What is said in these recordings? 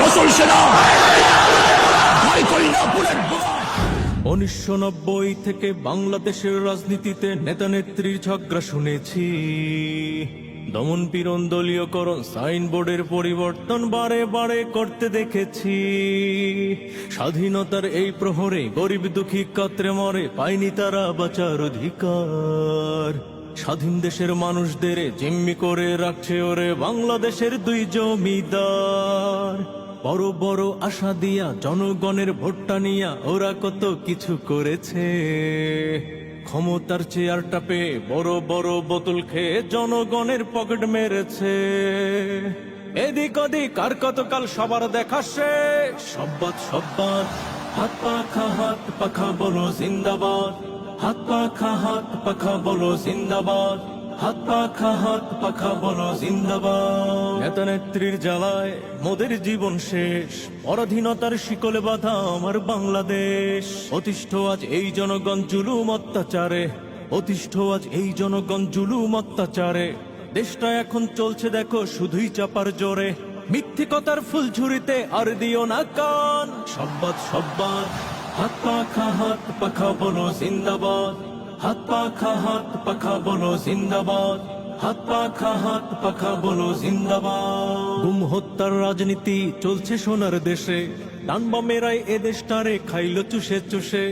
হচ্ছে না ভয় করি না, বুলেট উনিশশো নব্বই থেকে বাংলাদেশের রাজনীতিতে নেতা নেত্রীর ঝগড়া শুনেছি। দমন পীড়ন দলীয়করণ সাইনবোর্ডের পরিবর্তন বারে বারে করতে দেখেছি। স্বাধীনতার এই প্রহরে গরিব দুঃখী কাত্রে মরে, পায়নি তারা বাঁচার অধিকার। স্বাধীন দেশের মানুষদের জিম্মি করে রাখছে ওরে বাংলাদেশের দুই জমিদার। বড় বড় আশা দিয়া জনগণের ভোটটা নিয়া ওরা কত কিছু করেছে। ক্ষমতার চেয়ারটা পেয়ে বড় বড় বোতল খেয়ে জনগণের পকেট মেরেছে। এদিক ওদিক আর কতকাল সবার দেখা শেষ। সব্বাদ সব্বাদ হাত পাখা হাত পাখা বলো জিন্দাবাদ। হাত পাখা হাত পাখা বলো জিন্দাবাদ। হাত পাখা হাত পাখা বলো, জিন্দাবাদ। নেতা নেত্রীর জ্বালায় মোদের জীবন শেষ। পরাধীনতার শিকলে বাধা আমার বাংলাদেশ। অতিষ্ঠ আজ এই জনগণ জুলুম অত্যাচারে। অতিষ্ঠ আজ এই জনগণ জুলুম অত্যাচারে। দেশটা এখন চলছে দেখো শুধুই চাপার জোরে। মিথ্যিকতার ফুল ঝুরিতে আর দিও না কান। সব্বাদ সব্বাদ। হাত পাখা হাত পাখা বলো, জিন্দাবাদ। হাত পাখা হাত পাখা বলো জিন্দাবাদ। হাত পাখা হাত পাখা বলো জিন্দাবাদ। গুম হত্যার রাজনীতি চলছে সোনার দেশে। ডানবামেরাই এ দেশটারে খাইল চুষে চুষে।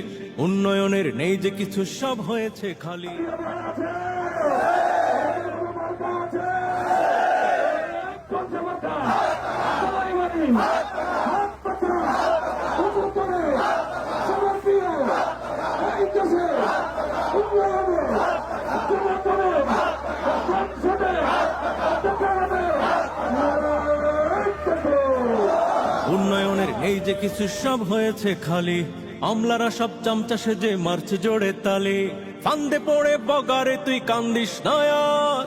উন্নয়নের নেই যে কিছু, সব হয়েছে খালি উন্নয়নের এই যে কিছু সব হয়েছে খালি। আমলারা সব চামচা সেজে মারছে জোরে তালে। ফান্দে পড়ে বগারে তুই কান্দিস নয়া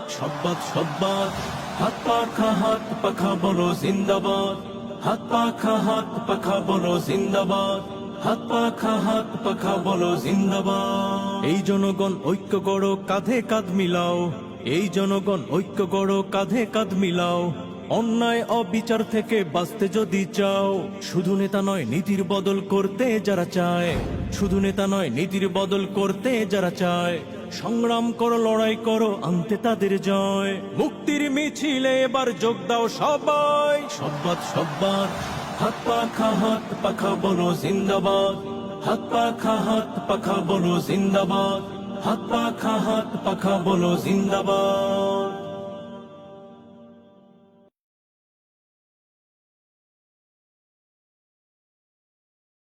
সব্বাদ সব্বাদ হাত পাখা হাত পাখা বলো জিন্দাবাদ। হাত পাখা হাত পাখা বলো জিন্দাবাদ। হাত পাখা হাত পাখা বলো জিন্দাবাদ। এই জনগণ ঐক্য করো, কাঁধে কাঁধ মিলাও। এই জনগণ ঐক্য করো, কাঁধে কাঁধ মিলাও। অন্যায় অবিচার থেকে বাঁচতে যদি চাও, শুধু নেতা নয়, নীতির বদল করতে যারা চায়। শুধু নেতা নয়, নীতির বদল করতে যারা চায়। সংগ্রাম করো, লড়াই করো, আনতে তাদের জয়। মুক্তির মিছিলে এবার যোগ দাও সবাই। সব্বাদ সব্বাদ হাত পাখা হাত পাখা বলো, জিন্দাবাদ। হাত পাখা হাত পাখা বলো, জিন্দাবাদ। হাত পাখা হাত পাখা বলো, জিন্দাবাদ।